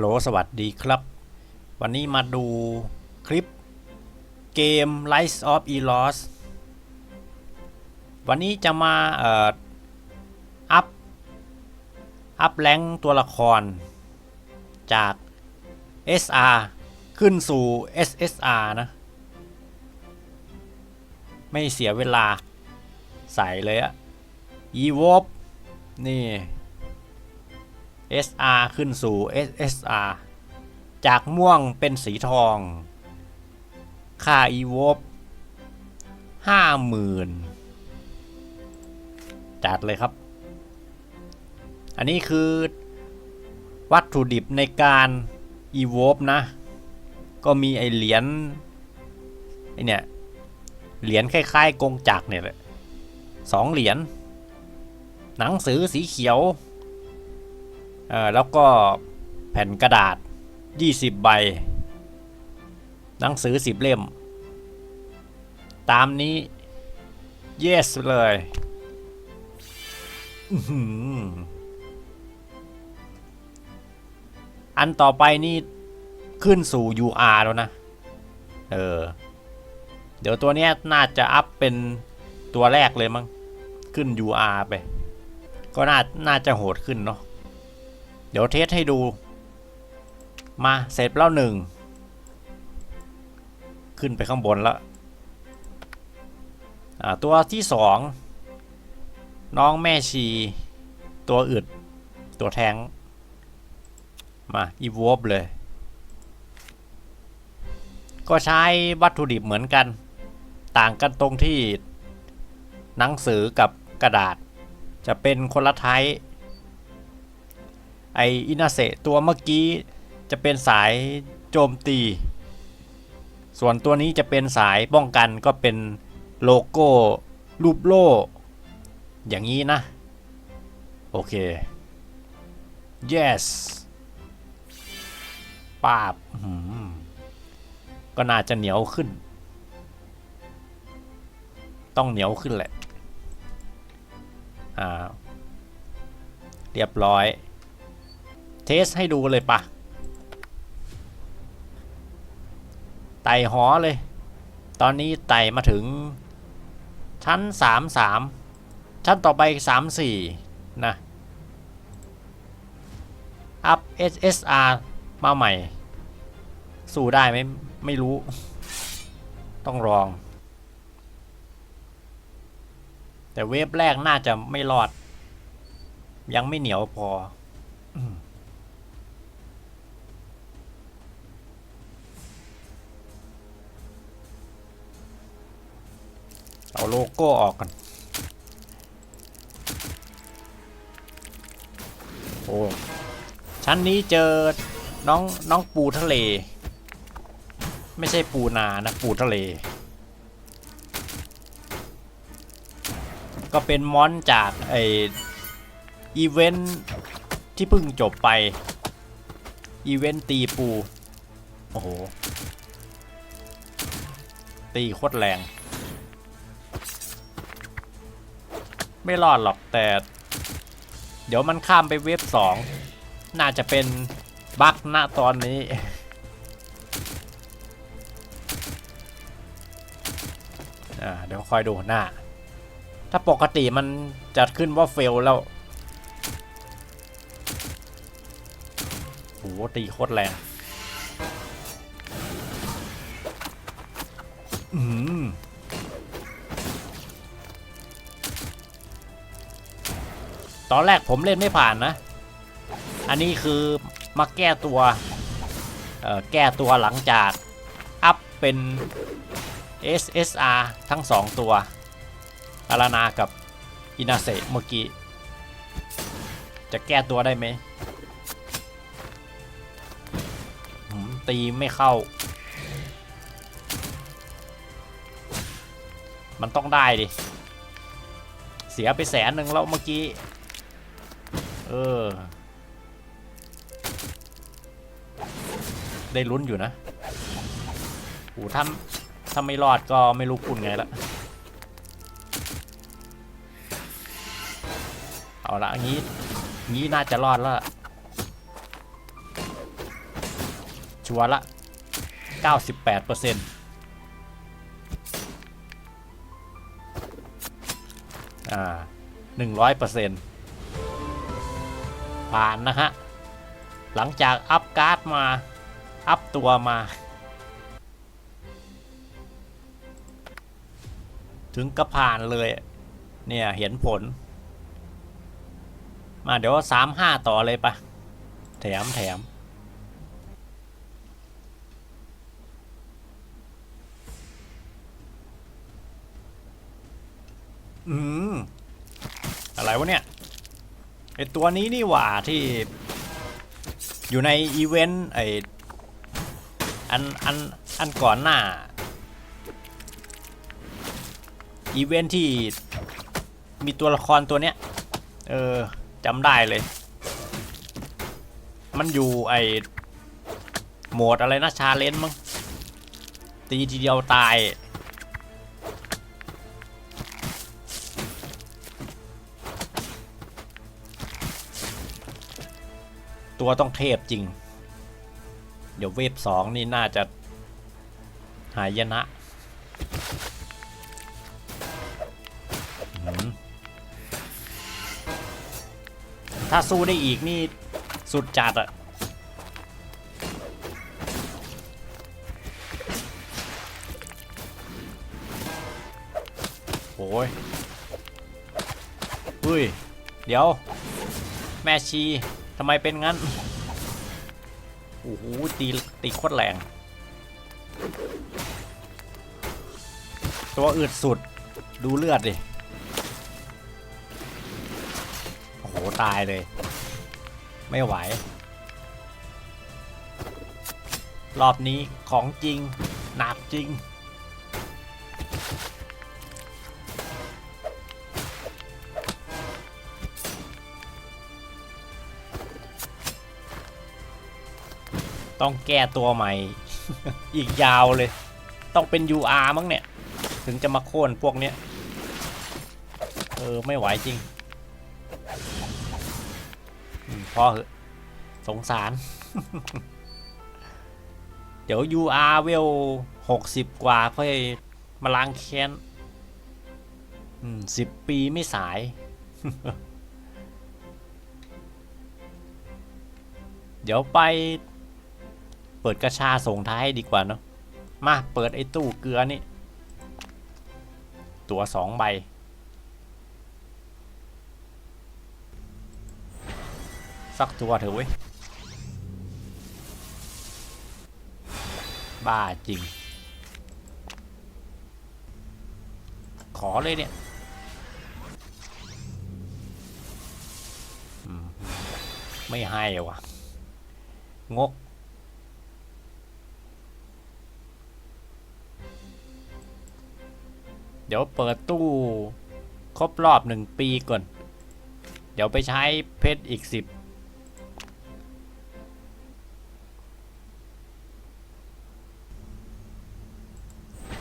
ลโหลสวัสดีครับ วันนี้มาดูคลิปเกม Rise of Eros วันนี้จะมาเอ่ออัพ อัพแรงตัวละคร จาก SR ขึ้นสู่ SSR นะ ไม่เสียเวลาใส่เลยอะ e v o นี่ SR ขึ้นสู่ SSR จากม่วงเป็นสีทอง ค่า e v o p ห้าหมื่นจัดเลยครับ อันนี้คือวัตถุดิบในการ e v o p นะ ก็มีไอเหรียญไอเนี่ยเหรียญคล้ายๆกงจักรเนี่ยแหละสองเหรียญหนังสือสีเขียว เออแล้วก็แผ่นกระดาษ 20 ใบ หนังสือ 10 เล่ม ตามนี้ yes เลยอื้มอันต่อไปนี่ขึ้นสู่ UR แล้วนะ เออ เดี๋ยวตัวเนี้ยน่าจะอัพเป็นตัวแรกเลยมั้ง ขึ้น UR ไป ก็น่า น่าจะโหดขึ้นเนาะ เดี๋ยวเทสให้ดู มาเสร็จแล้วหนึ่ง ขึ้นไปข้างบนแล้ว ตัวที่สองน้องแม่ชี ตัวอึด ตัวแทง มาอีวบเลย ก็ใช้วัตถุดิบเหมือนกัน ต่างกันตรงที่หนังสือกับกระดาษ จะเป็นคนละไทป์ ไออินาเซตัวเมื่อกี้จะเป็นสายโจมตี ส่วนตัวนี้จะเป็นสายป้องกันก็เป็นโลโก้รูปโล่ อย่างนี้นะ โอเค yes ปาบก็น่าจะเหนียวขึ้น ต้องเหนียวขึ้นแหละ อ่า เรียบร้อย ทสให้ดูเลยปะไต่หอเลย ตอนนี้ไต่มาถึง ชั้นสามสามชั้นต่อไปสามสี่นะ อัพ SSR มาใหม่ สู้ได้ไหมไม่รู้ ต้องลอง แต่เวฟแรกน่าจะไม่รอด ยังไม่เหนียวพอ โลโก้ออกกันโอ้ชั้นนี้เจอน้องน้องปูทะเล ไม่ใช่ปูนานะปูทะเล ก็เป็นมอนจากไออีเวนท์ที่เพิ่งจบไป อีเวนต์ตีปู โอ้โห ตีโคตรแรง ไม่รอดหรอกแต่ เดี๋ยวมันข้ามไปเวฟสองน่าจะเป็นบั๊กณตอนนี้อ่าเดี๋ยวคอยดูหน้า ถ้าปกติมันจะขึ้นว่าเฟลแล้วโหตีโคตรแรงอืม ตอนแรกผมเล่นไม่ผ่านนะ อันนี้คือมาแก้ตัวแก้ตัวหลังจาก อัพเป็น SSR ทั้งสองตัวอารานากับอินาเซเมื่อกี้ จะแก้ตัวได้ไหม ตีไม่เข้า มันต้องได้ดิ เสียไปแสนหนึ่งแล้วเมื่อกี้ เออ ได้ลุ้นอยู่นะโอ้ถ้าถ้าไม่รอดก็ไม่รู้คุณไงละ เอาละงี้ งี้น่าจะรอดแล้วชัวร์ละ 98เอร์เซนอ่า100เปอร์เซ็นต์ ผ่านนะฮะ หลังจากอัพการ์ดมา อัพตัวมา ถึงกระผ่านเลย เนี่ย เห็นผล มาเดี๋ยวสามห้าต่อเลยปะแถมแถมอืม อะไรวะเนี่ย ไอตัวนี้นี่หว่าที่อยู่ในอีเวนต์ไออันอันอันก่อนหน้า อีเวนต์ที่มีตัวละครตัวเนี้ย เออจำได้เลย มันอยู่ไอโหมดอะไรนะชาเลนจ์มั้งตีทีเดียวตาย ตัวต้องเทพจริง เดี๋ยวเวฟสองนี่น่าจะ หายนะถ้าสู้ได้อีกนี่สุดจัดอะโอ้ยอุ้ย เดี๋ยว แม่ชี ทำไมเป็นงั้น โอ้โห ตี ตีโคตรแรง ตัวอืดสุด ดูเลือดดิ โอ้โห ตายเลย ไม่ไหว รอบนี้ของจริง หนักจริง ต้องแก้ตัวใหม่ อีกยาวเลย ต้องเป็น UR มั้งเนี่ย ถึงจะมาโค่นพวกเนี้ย เออ ไม่ไหวจริงอมพอเหอะสงสาร เดี๋ยว UR เวลหกสิบกว่าค่อยมาล้างแค้นสิบปีไม่สายเดี๋ยวไป เปิดกระชาส่งท้ายดีกว่าเนาะมาเปิดไอ้ตู้เกลือนี่ ตัวสองใบ สักตัวเถอะเว้ย บ้าจริง ขอเลยเนี่ยไม่ให้วะงก เดี๋ยวเปิดตู้ครบรอบหนึ่งปีก่อน เดี๋ยวไปใช้เพชรอีกสิบ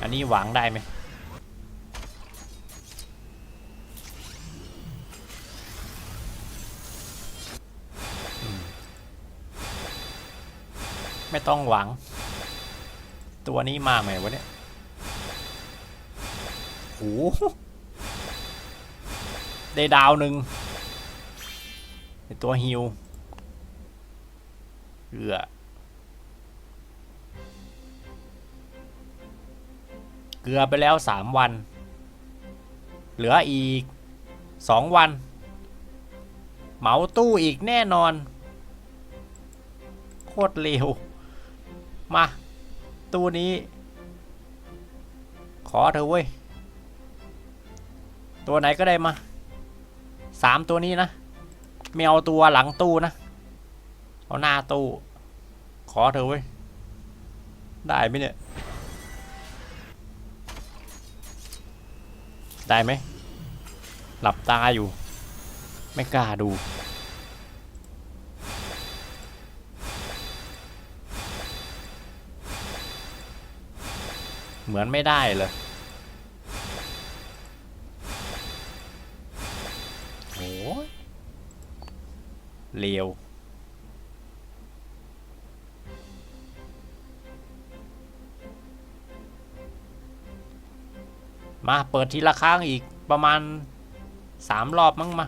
อันนี้หวังได้ไหมไม่ต้องหวัง ตัวนี้มาไหมวะเนี่ย หได้ดาวหนึ่งตัวฮิวเอือเกลือไปแล้วสามวัน เหลืออีกสองวัน เหมาตู้อีกแน่นอน โคตรเร็ว มา ตู้นี้ ขอเถอเว้ย ตัวไหนก็ได้มาสามตัวนี้นะไม่เอาตัวหลังตู้นะ เอาหน้าตู้ ขอเถอะเว้ย ได้ไหมเนี่ย ได้ไหม หลับตาอยู่ ไม่กล้าดูเหมือนไม่ได้เลย เลวมา เปิดทีละข้างอีกประมาณสามรอบมั้งมา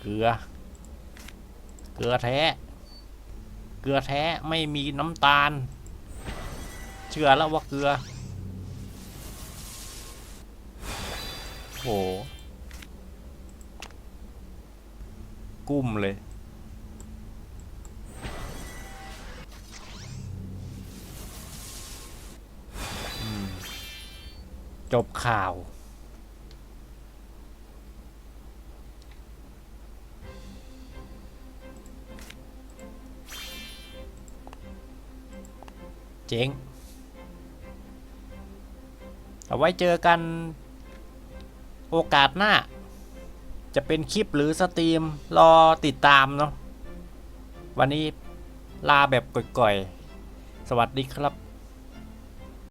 เกลือ เกลือแท้ เกลือแท้ไม่มีน้ำตาล เชื่อแล้วว่าเกลือโหกุ้มเลย จบข่าวเจ๊ง เอาไว้เจอกันโอกาสหน้า จะเป็นคลิปหรือสตรีมรอติดตามเนาะวันนี้ลาแบบก่อยๆ สวัสดีครับ